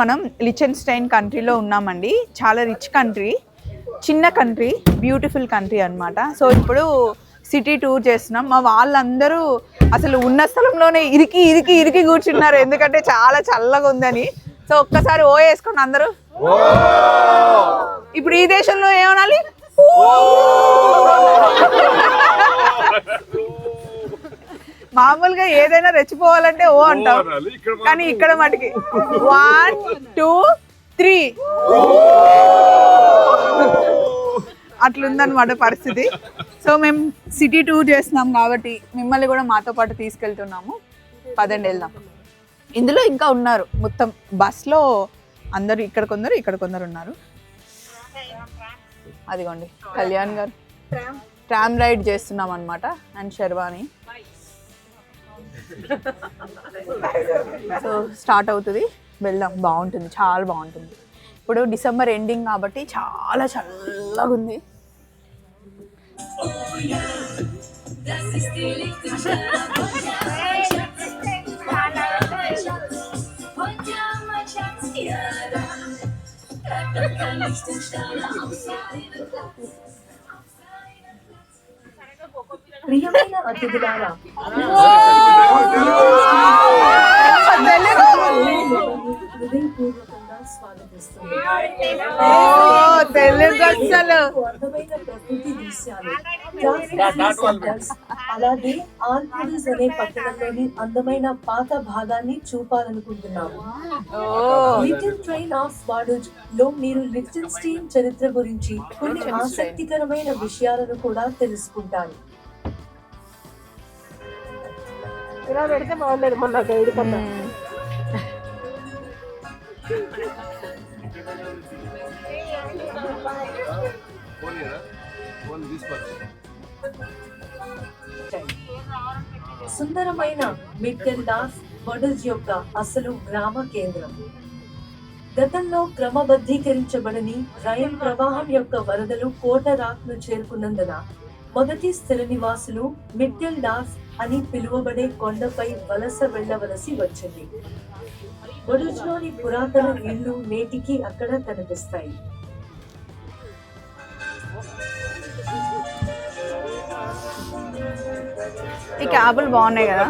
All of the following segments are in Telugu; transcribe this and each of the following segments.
మనం లిచెన్స్టైన్ కంట్రీలో ఉన్నామండి. చాలా రిచ్ కంట్రీ చిన్న కంట్రీ బ్యూటిఫుల్ కంట్రీ అన్నమాట. సో ఇప్పుడు సిటీ టూర్ చేస్తున్నాం. మా వాళ్ళందరూ అసలు ఉన్న స్థలంలోనే ఇరికి ఇరికి ఇరికి కూర్చున్నారు. ఎందుకంటే చాలా చల్లగా ఉందని. సో ఒక్కసారి ఓ వేసుకోండి అందరూ. ఇప్పుడు ఈ దేశంలో ఏమనాలి మామూలుగా ఏదైనా రెచ్చిపోవాలంటే ఓ అంటాం కానీ ఇక్కడ మటుకి. వన్ టూ త్రీ అట్లుందన్నమాట పరిస్థితి. సో మేము సిటీ టూర్ చేస్తున్నాం కాబట్టి మిమ్మల్ని కూడా మాతో పాటు తీసుకెళ్తున్నాము. పదండి వెళ్దాం. ఇందులో ఇంకా ఉన్నారు. మొత్తం బస్లో అందరూ ఇక్కడ కొందరు ఇక్కడ కొందరు ఉన్నారు. అదిగోండి కళ్యాణ్ గారు. ట్రామ్ రైడ్ చేస్తున్నాం అనమాట అండ్ శర్వాణి సో స్టార్ట్ అవుతుంది. వెళ్దాం. బాగుంటుంది. చాలా బాగుంటుంది. ఇప్పుడు డిసెంబర్ ఎండింగ్ కాబట్టి చాలా చల్లగా ఉంది ప్రియమైన అతిథులారా. హృదయపూర్వకంగా ప్రకృతి దృశ్యాలు అలాగే ఆల్పీడిస్ అనే పట్టణంలోని అందమైన పాత భాగాన్ని చూపాలనుకుంటున్నాము. ఓ. లిటిల్ ట్రైన్ ఆఫ్ వాడోజ్లో మీరు లిటిల్ స్టీన్ చరిత్ర గురించి కొన్ని ఆసక్తికరమైన విషయాలను కూడా తెలుసుకుంటారు. ఇలా పెడితే బాగుండేది మొన్న గైడ్ కన్నా. సుందరమైన మిట్టెల్ దాస్ వడోజ్ యొక్క అసలు గ్రామ కేంద్రం. గతంలో క్రమబద్ధీకరించబడని రైల్ ప్రవాహం యొక్క వరదలు కోట రాక్ను చేరుకున్నందున మొదటి స్థిర నివాసులు మిడ్డల్ డాస్ అని పిలువబడే కొండపై వలస వెళ్ళవలసి వచ్చింది. ఒడుచులోని పురాతన ఇళ్ళు నేటికి అక్కడ కనిపిస్తాయి. ఈ క్యాబులు బాగున్నాయి కదా.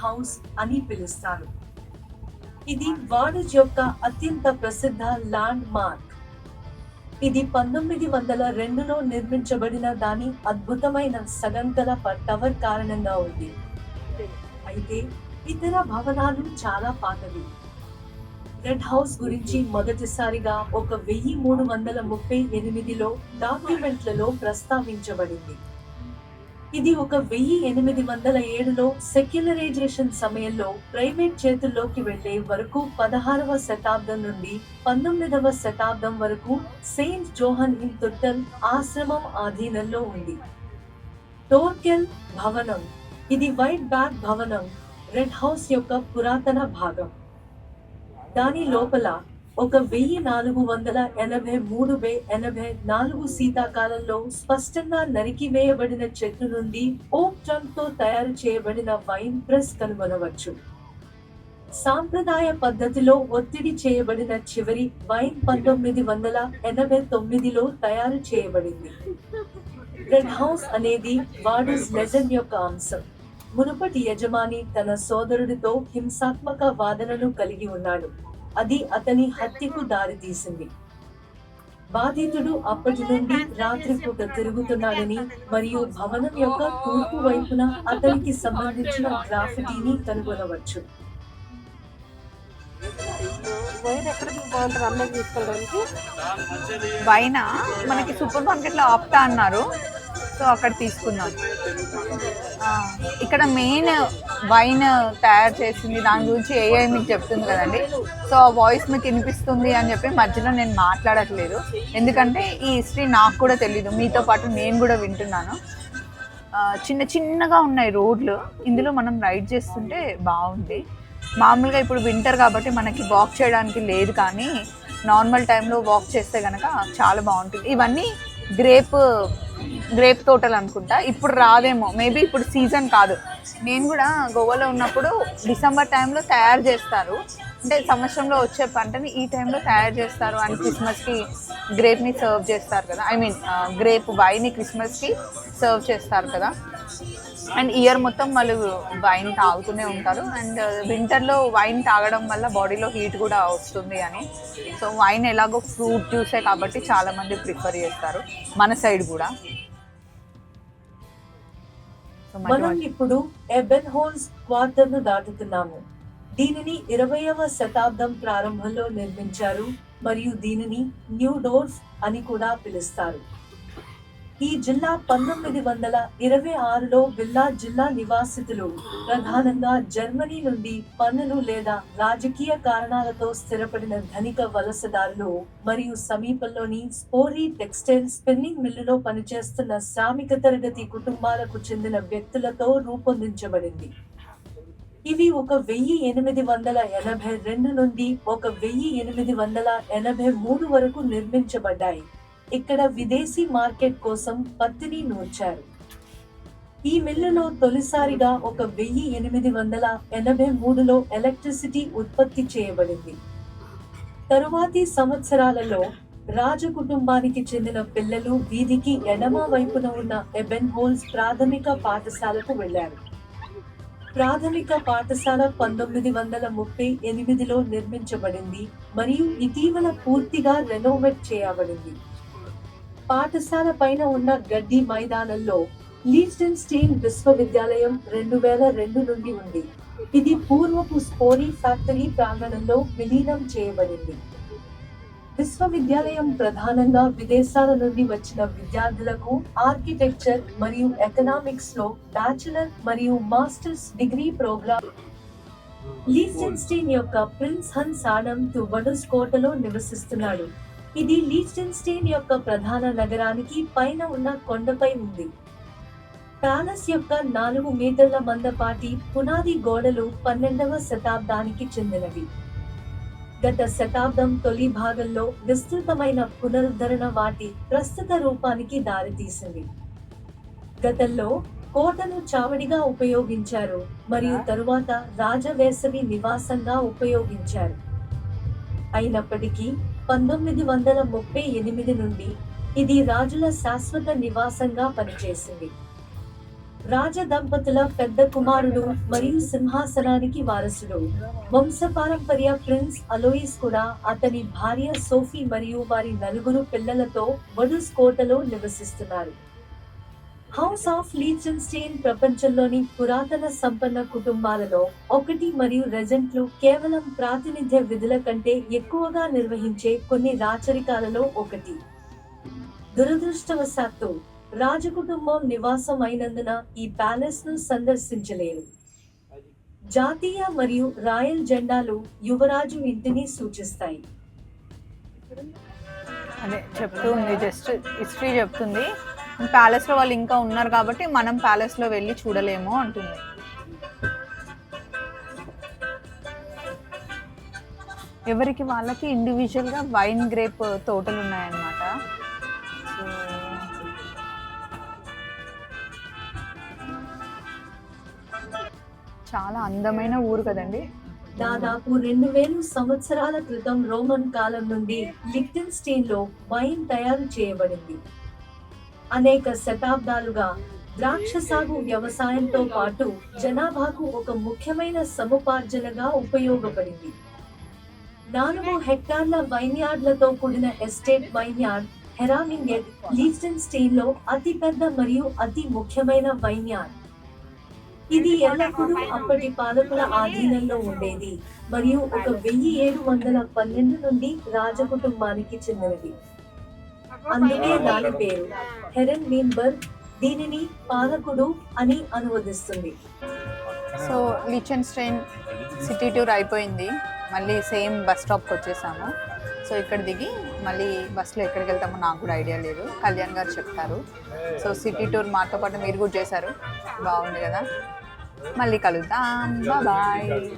హౌస్ అని పిలుస్తారు. ఇది వాడజ్ యొక్క అత్యంత ప్రసిద్ధ ల్యాండ్ మార్క్ ఇది పంతొమ్మిది వందల రెండులో నిర్మించబడిన దాని అద్భుతమైన సగంకల టవర్ కారణంగా ఉంది. అయితే ఇతర భవనాలు చాలా పాతవి. రెడ్ హౌస్ గురించి మొదటిసారిగా ఒక వెయ్యి మూడు వందల ముప్పై ఎనిమిదిలో డాక్యుమెంట్లలో ప్రస్తావించబడింది. ఇది ఒక వెయ్యి ఎనిమిది వందల ఏడులో సెక్యులరైజేషన్ సమయంలో ప్రైవేట్ చేతుల్లోకి వెళ్ళే వరకు పదహారవ శతాబ్దం నుండి పంతొమ్మిదవ శతాబ్దం వరకు సెయింట్ జోహన్ ఇన్ తుట్టల్ ఆశ్రమం ఆధీనంలో ఉంది. టోర్కెల్ భవనం ఇది వైట్ బ్యాగ్ భవనం రెడ్ హౌస్ యొక్క పురాతన భాగం. దాని లోపల ఒక వెయ్యి నాలుగు వందల ఎనభై మూడు వే ఎనభై నాలుగు శీతాకాలంలో స్పష్టంగా నరికివేయబడిన చెట్టు నుండి ఓక్ ట్రంక్తో తయారు చేయబడిన వైన్ ప్రెస్ కనుగొనవచ్చు. సాంప్రదాయ పద్ధతిలో ఒత్తిడి చేయబడిన చివరి వైన్ పంతొమ్మిది వందల ఎనభై తొమ్మిదిలో తయారు చేయబడింది. రెడ్ హౌస్ అనేది వాడిస్ లెజెండ్ యొక్క అంశం. మునుపటి యజమాని తన సోదరుడితో హింసాత్మక వాదనను కలిగి ఉన్నాడు. అది అతని హత్యకు దారితీసింది. బాధితుడు అప్పటి నుండి రాత్రిపూట తిరుగుతున్నాడని మరియు భవనం యొక్క తూర్పు వైపున అతనికి సంబంధించిన గ్రాఫిటీని కనుగొనవచ్చు. వైన్ మనకి సూపర్ మార్కెట్లో ఆప్తా అన్నారు. సో అక్కడ తీసుకుందాం ఇక్కడ మెయిన్ వైన్ తయారు చేసింది దాని గురించి ఏఐ మీకు చెప్తుంది కదండి. సో ఆ వాయిస్ మీకు వినిపిస్తుంది అని చెప్పి మధ్యలో నేను మాట్లాడట్లేదు. ఎందుకంటే ఈ హిస్టరీ నాకు కూడా తెలీదు మీతో పాటు నేను కూడా వింటున్నాను. చిన్న చిన్నగా ఉన్నాయి రోడ్లు ఇందులో మనం రైడ్ చేస్తుంటే బాగుంది. మామూలుగా ఇప్పుడు వింటర్ కాబట్టి మనకి వాక్ చేయడానికి లేదు కానీ నార్మల్ టైంలో వాక్ చేస్తే కనుక చాలా బాగుంటుంది. ఇవన్నీ గ్రేప్ గ్రేప్ తోటలు అనుకుంటా. ఇప్పుడు రాదేమో. మేబీ ఇప్పుడు సీజన్ కాదు. నేను కూడా గోవాలో ఉన్నప్పుడు డిసెంబర్ టైంలో తయారు చేస్తారు. అంటే సంవత్సరంలో వచ్చే పంటని ఈ టైంలో తయారు చేస్తారు అండ్ క్రిస్మస్కి గ్రేప్ని సర్వ్ చేస్తారు కదా. ఐ మీన్ గ్రేప్ వైని క్రిస్మస్కి సర్వ్ చేస్తారు కదా. అండ్ ఇయర్ మొత్తం వాళ్ళు వైన్ తాగుతూనే ఉంటారు. అండ్ వింటర్లో వైన్ తాగడం వల్ల బాడీలో హీట్ కూడా వస్తుంది అని. సో వైన్ ఎలాగో ఫ్రూట్ జ్యూసే కాబట్టి చాలామంది ప్రిఫర్ చేస్తారు. మన సైడ్ కూడా. మనం ఇప్పుడు ఎబెన్ హోల్స్ క్వార్టర్ను దాటుతున్నాము. దీనిని ఇరవయవ శతాబ్దం ప్రారంభంలో నిర్మించారు మరియు దీనిని న్యూ డోర్ఫ్ అని కూడా పిలుస్తారు. ఈ జిల్లా పంతొమ్మిది వందల ఇరవై ఆరులో విల్లా జిల్లా నివాసితులు. ప్రధానంగా జర్మనీ నుండి పన్నులు లేదా రాజకీయ కారణాలతో స్థిరపడిన ధనిక వలసదారులు మరియు సమీపంలోని స్పోరీ టెక్స్టైల్ స్పిన్నింగ్ మిల్లులో పనిచేస్తున్న శ్రామిక తరగతి కుటుంబాలకు చెందిన వ్యక్తులతో రూపొందించబడింది. ఇవి ఒక వెయ్యి ఎనిమిది వందల ఎనభై రెండు నుండి ఒక వెయ్యి ఎనిమిది వందల ఎనభై మూడు వరకు నిర్మించబడ్డాయి. ఇక్కడ విదేశీ మార్కెట్ కోసం పత్తిని నూర్చారు ఈ మిల్లులో తొలిసారిగా ఒక వెయ్యి ఎనిమిది వందల ఎనభై మూడులో ఎలక్ట్రిసిటీ ఉత్పత్తి చేయబడింది. తరువాతి సంవత్సరాలలో రాజకుటుంబానికి చెందిన పిల్లలు వీధికి ఎడమ వైపున ఉన్న ఎబెన్ హోల్స్ ప్రాథమిక పాఠశాలకు వెళ్ళారు ప్రాథమిక పాఠశాల పంతొమ్మిది వందల ముప్పై ఎనిమిదిలో నిర్మించబడింది మరియు ఇటీవల పూర్తిగా రెనోవేట్ చేయబడింది. పాఠశాల పైన ఉన్న గడ్డి మైదానంలో లీస్టన్ స్టీన్ విశ్వవిద్యాలయం రెండు వేల రెండు నుండి ఉంది. ఇది పూర్వపు స్పోరీ ఫ్యాక్టరీ ప్రాంగణంలో విలీనం చేయబడింది. విశ్వవిద్యాలయం ప్రధానంగా విదేశాల నుండి వచ్చిన విద్యార్థులకు ఆర్కిటెక్చర్ మరియు ఎకనామిక్స్లో బ్యాచులర్ మరియు మాస్టర్స్ డిగ్రీ ప్రోగ్రామ్ లీస్టెన్స్టీన్ యొక్క ప్రిన్స్ హన్ సాడం తువడుస్ కోటలో నివసిస్తున్నాడు. ఇది లీచ్టెన్స్టైన్ యొక్క ప్రధాన నగరానికి పైన ఉన్న కొండపై ఉంది. ప్యాలెస్ యొక్క నాలుగు మీటర్ల మందపాటి పునాది గోడలు పన్నెండవ శతాబ్దానికి చెందినవి. గత శతాబ్దం తొలి భాగంలో విస్తృతమైన పునరుద్ధరణ వాటి ప్రస్తుత రూపానికి దారితీసింది. గతంలో కోటను చావడిగా ఉపయోగించారు మరియు తరువాత రాజవేసవి నివాసంగా ఉపయోగించారు. అయినప్పటికీ పంతొమ్మిది వందల ముప్పై ఎనిమిది నుండి ఇది రాజుల శాశ్వత నివాసంగా పనిచేసింది. రాజ దంపతుల పెద్ద కుమారుడు మరియు సింహాసనానికి వారసుడు వంశపారంపర్య ప్రిన్స్ అలోయిస్ కూడా అతని భార్య సోఫీ మరియు వారి నలుగురు పిల్లలతో వడుస్ కోటలో నివసిస్తున్నారు. హౌస్ ఆఫ్ లీచెన్స్టైన్ ప్రపంచంలోని పురాతన సంపన్న కుటుంబాలలో ఒకటి మరియు రెజెంట్లు కేవలం ప్రాతినిధ్య విధుల కంటే ఎక్కువగా నిర్వహించే కొన్ని రాచరికాలలో ఒకటి. దురదృష్టవశాత్తు రాజకుటుంబం నివాసం అయినందున ఈ ప్యాలెస్ను సందర్శించలేరు. జాతీయ మరియు రాయల్ జెండాలు యువరాజు ఇంటిని సూచిస్తాయి. అదే చెప్తూ ఉంది జస్ట్ హిస్టరీ చెప్తుంది. ప్యాలెస్లో వాళ్ళు ఇంకా ఉన్నారు కాబట్టి మనం ప్యాలెస్లో వెళ్ళి చూడలేము అంటుంది. ఎవరికి వాళ్ళకి ఇండివిజువల్గా వైన్ గ్రేప్ తోటలు ఉన్నాయన్నమాట. చాలా అందమైన ఊరు కదండి. దాదాపు రెండు వేలు సంవత్సరాల క్రితం రోమన్ కాలం నుండి లిక్టెన్స్టైన్లో వైన్ తయారు చేయబడింది. అనేక శతాబ్దాలుగా ద్రాక్ష సాగు వ్యవసాయంతో పాటు జనాభాకు ఒక ముఖ్యమైన సముపార్జనగా ఉపయోగపడింది. నాలుగు హెక్టార్ల వైన్యార్డ్లతో కూడిన ఎస్టేట్ వైన్యార్డ్ హెరామింగెట్ లీస్టెన్స్టైన్లో అతి పెద్ద మరియు అతి ముఖ్యమైన వైన్యార్డ్. ఇది ఎల్లప్పుడూ అప్పటి పాలకుల ఆధీనంలో ఉండేది మరియు ఒక వెయ్యి ఏడు వందల పన్నెండు నుండి రాజకుటుంబానికి చెందినది. అందుకే దాని పేరు హెరెన్ వీన్బర్గ్ దీనిని పాలకుడు అని అనువదిస్తుంది. So Liechtenstein city tour అయిపోయింది. మళ్ళీ సేమ్ బస్ స్టాప్కి వచ్చేసాము. సో ఇక్కడ దిగి మళ్ళీ బస్సులో ఎక్కడికి వెళ్తామో నాకు కూడా ఐడియా లేదు. కళ్యాణ్ గారు చెప్తారు. సో సిటీ టూర్ మాతో పాటు మీరు కూడా చేశారు. బాగుంది కదా. మళ్ళీ కలుద్దాం. బాయ్.